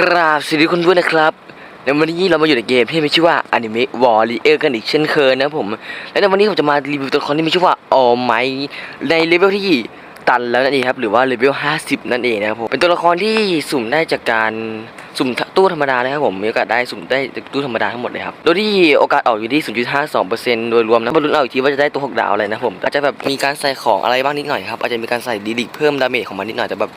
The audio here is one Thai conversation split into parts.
คราบสวัสดีคุณด้วยนะครับในวันนี้เรามาอยู่ในเกมที่มีชื่อว่า Anime Warrior กันอีกเช่นเคยนะผม และในวันนี้ผมจะมารีวิวตัวละครที่มีชื่อว่า All Might ในเลเวลที่ตันแล้วนั่นเองครับหรือว่าเลเวล 50 นั่นเองนะครับผมเป็นตัวละครที่สุ่มได้จากการสุ่มตู้ธรรมดาเลยครับผมมีโอกาสได้สุ่มได้จากตู้ธรรมดาทั้งหมดเลยครับโดยที่โอกาสออกอยู่ที่ 0.52%โดยรวมนะมาลุ้นเอาอีกทีว่าจะได้ตัว6ดาวอะไรนะผมอาจจะแบบมีการใส่ของอะไรบ้างนิดหน่อยครับอาจจะมีการใส่ดีลิกเพิ่มดาเมจของมันนิดหน่อยแต่แบบ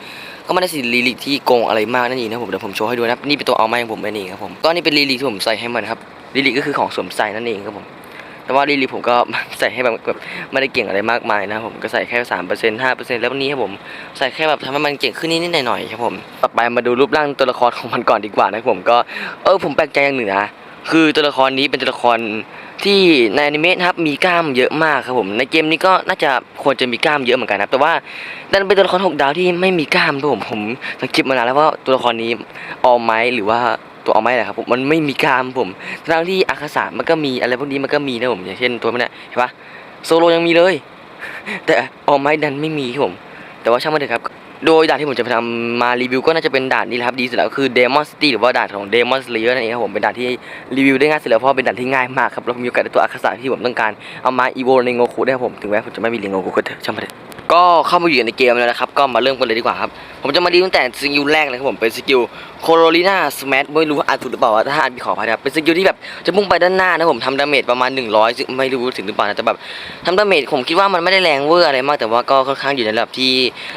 ก็ไม่ได้สิลีลิกที่โกงอะไรมากนั่นเองนะผมเดี๋ยวผมโชว์ให้ดูนะนี่เป็นตัวเอาไม้ของผมนั่นเองครับผมก็นี่เป็นลีลิกที่ผมใส่ให้มันครับลีลิกก็คือของสวมใส่นั่นเองครับผมแต่ว่าลีลิกผมก็ใส่ให้แบบแบบไม่ได้เก่งอะไรมากมายนะผมก็ใส่แค่สามเปอร์เซ็นต์ห้าเปอร์เซ็นต์แล้ววันนี้ครับผมใส่แค่แบบทำให้มันเก่งขึ้นนิดๆหน่อยๆครับผมต่อไปมาดูรูปร่างตัวละครของมันก่อนดีกว่านะผมก็เออผมแปลกใจอย่างหนึ่งนะ คือตัวละครนี้เป็นตัวละครที่ในอนิเมะนะครับมีกล้ามเยอะมากครับผมในเกมนี้ก็น่าจะควรจะมีกล้ามเยอะเหมือนกันนะครับแต่ว่าดันเป็นตัวละครหกดาวที่ไม่มีกล้ามด้วยผมผมสังเกตมานานแล้วว่าตัวละครนี้ออมไม้หรือว่าตัวออมไม้แหละครับผมมันไม่มีกล้ามผมทั้งที่อาคาสามันก็มีอะไรพวกนี้มันก็มีนะผมอย่างเช่นตัวมันเนี่ยเห็นปะโซโลยังมีเลย แต่ออมไม้ดันไม่มีครับผม แต่ว่าช่างมันเถอะครับ โดยด่านที่ผมจะไปทำมารีวิวก็น่าจะเป็นด่านนี้แหละครับดีสุดแล้วคือ Demon City หรือว่าด่านของ Demon Slayer นั่นเองครับผมเป็นด่านที่รีวิวได้ง่ายสุดแล้วเพราะเป็นด่านที่ง่ายมากครับแล้วมีโอกาสได้ตัวอาคาสาที่ผมต้องการเอามาอีโวในโงคุได้ครับผมถึงแม้ผมจะไม่มีลิงโงคุก็เถอะช่างมันเถอะ ก็เข้ามาอยู่ในเกมแล้วนะครับ ก็มาเริ่มกันเลยดีกว่าครับ ผมจะมาดีตั้งแต่สกิลแรกเลยครับผมเป็นสกิลโคโรลิน่าสมัไม่รู้อ่านถูกหรือเปล่าถ้าอ่านผิดขออภัยครับเป็นสกิลที่แบบจะพุ่งไปด้านหน้านะผมทำดาเมจประมาณ 100ซึ่งไม่รู้ถึงหรือเปล่านะแต่แบบทำดาเมจผมคิดว่ามันไม่ได้แรงเวอร์อะไรมากแต่ว่าก็ค่อนข้างอยู่ในระดับที่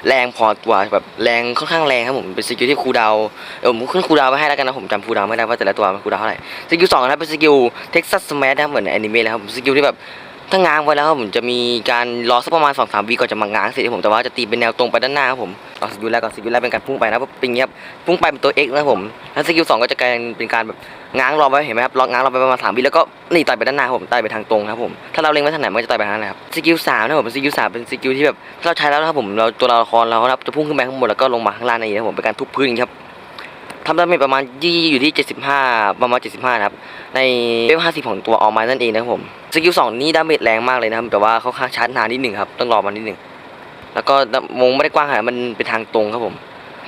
แรงพอตัวแบบแรงค่อนข้างแรงครับผมเป็นสกิลที่คูดาวเออผมขึ้นคูดาวไว้ให้แล้วกันนะผมจำคูดาวไม่ได้ว่าแต่ละตัวมันคูดาวเท่าไหร่สกิลสองนะครับเป็นสกิลเท็กซัสสมันะครับเหมือนในแอนิเมะเลยครับสกิลที่แบบ ถ้าง้างไว้แล้วผมจะมีการรอสักประมาณ2อสามวิก่อนจะมาง้างเสร็จผมแต่ว่าจะตีเป็นแนวตรงไปด้านหน้าครับผมเอาสกิลแรกก่อนสกิลแรกเป็นการพุ่งไปนะเป็นเงี้ยครับพุ่งไปเป็นตัว X นะครับผมแล้วสกิลสองก็จะกลายเป็นการแบบง้างรอไว้เห็นไหมครับรอง้างรอไปประมาณสามวิแล้วก็นี่ต่อยไปด้านหน้าผมต่อยไปทางตรงครับผมถ้าเราเล็งไว้ทางไหนมันก็จะต่อยไปทางนั้นนะครับสกิลสามนะครับผมสกิลสามเป็นสกิลที่แบบถ้าเราใช้แล้วนะครับผมเราตัวละครเราครับจะพุ่งขึ้นไปข้างบนแล้วก็ลงมาข้างล่างในั่นเองนะครับผมเป็นการทุบพื้นครับ ทำดาเมจประมาณยี่อยู่ที่ 75 ประมาณ 75ครับ ในเลเวล50 ของตัวออกมานั่นเองนะครับผม สกิลสองนี่ดาเมจแรงมากเลยนะครับ แต่ว่าเขาค้างชาร์จนานนิดหนึ่งครับ ต้องรอมันนิดหนึ่ง แล้วก็วงไม่ได้กว้างขนาดมันเป็นทางตรงครับผม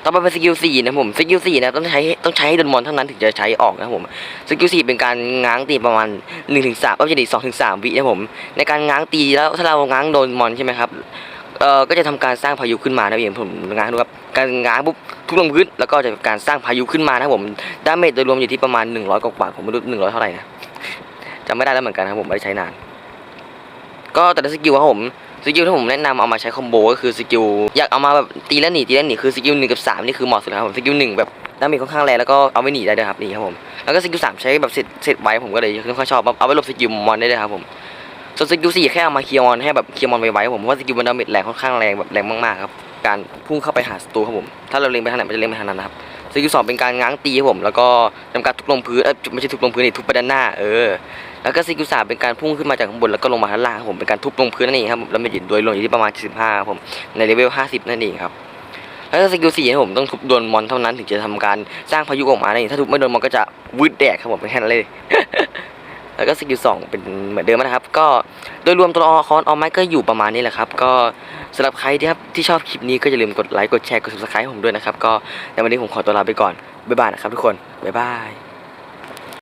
ต่อไปเป็นสกิลสี่นะครับผมสกิลสี่นะต้องใช้ต้องใช้ให้โดนมอนเท่านั้นถึงจะใช้ออกนะครับผม สกิลสี่เป็นการง้างตีประมาณ1นถึงสามก็จะดีสองถึงสามวินะครับผม ในการง้างตีแล้วถ้าเราง้างโดนมอนใช่ไหมครับ เอ่อ ก็จะทำการสร้างพายุขึ้นมานะพี่ผมง้างดูครับ การง้างปุ๊บ ทุกลงพื้นแล้วก็จะเป็นการสร้างพายุขึ้นมานะผมดาเมจโดยรวมอยู่ที่ประมาณ 100 กว่าๆผมไม่รู้100 เท่าไหร่นะจำไม่ได้แล้วเหมือนกันนะครับผมไม่ได้ใช้นาน ก็แต่ละสกิลครับผมสกิลที่ผมแนะนำเอามาใช้คอมโบก็คือสกิลอยากเอามาแบบตีแล้วหนีตีแล้วหนีคือสกิลหนึ่งกับสามนี่คือเหมาะสุดครับผมสกิลหนึ่งแบบดาเมจค่อนข้างแรงแล้วก็เอาไว้หนีได้ด้วยครับนี่ครับผมแล้วก็สกิลสามใช้แบบเสร็จเสร็จไว้ผมก็เลยค่อนข้างชอบเอาไว้หลบสกิลมอนได้เลยครับผมส่วนสกิลสี่แค่เอามาเคลียร์มอนให้แบบเคลียร์มอนไวๆครับผมเพราะว่าสกิลมันดาเมจแรงค่อนข้างแรงแบบแรงมากๆครับ การพุ่งเข้าไปหาศัตรูครับผม ถ้าเราเล็งไปทางไหนมันจะเล็งไปทางนั้นนะครับสกิลสองเป็นการง้างตีครับผม แล้วก็ทำการทุบลงพื้นเออไม่ใช่ทุบลงพื้นนี่ทุบไปด้านหน้าเออ แล้วก็สกิลสามเป็นการพุ่งขึ้นมาจากข้างบนแล้วก็ลงมาข้างล่างครับผม เป็นการทุบลงพื้นนั่นเองครับแล้วมันอยู่โดยรวมอยู่ที่ประมาณ75ครับผม ในเลเวล50 นั่นเองครับแล้วก็สกิลสี่ครับผมต้องทุบโดนมอนเท่านั้นถึงจะทำการสร้างพายุออกมานั่นเองถ้าทุบไม่โดนมอนก็จะวืดแดกครับผมเป็นแค่นั้นเลย แล้วก็สกิลสองเป็นเหมือนเดิมนะครับ ก็โดยรวมตัวละครออมไม้ก็อยู่ประมาณนี้แหละครับ ก็ สำหรับใครที่ครับที่ชอบคลิปนี้ก็อย่าลืมกดไลค์กดแชร์กด subscribe ให้ผมด้วยนะครับ ก็ในวันนี้ผมขอตัวลาไปก่อน บ๊ายบายนะครับทุกคน บ๊ายบาย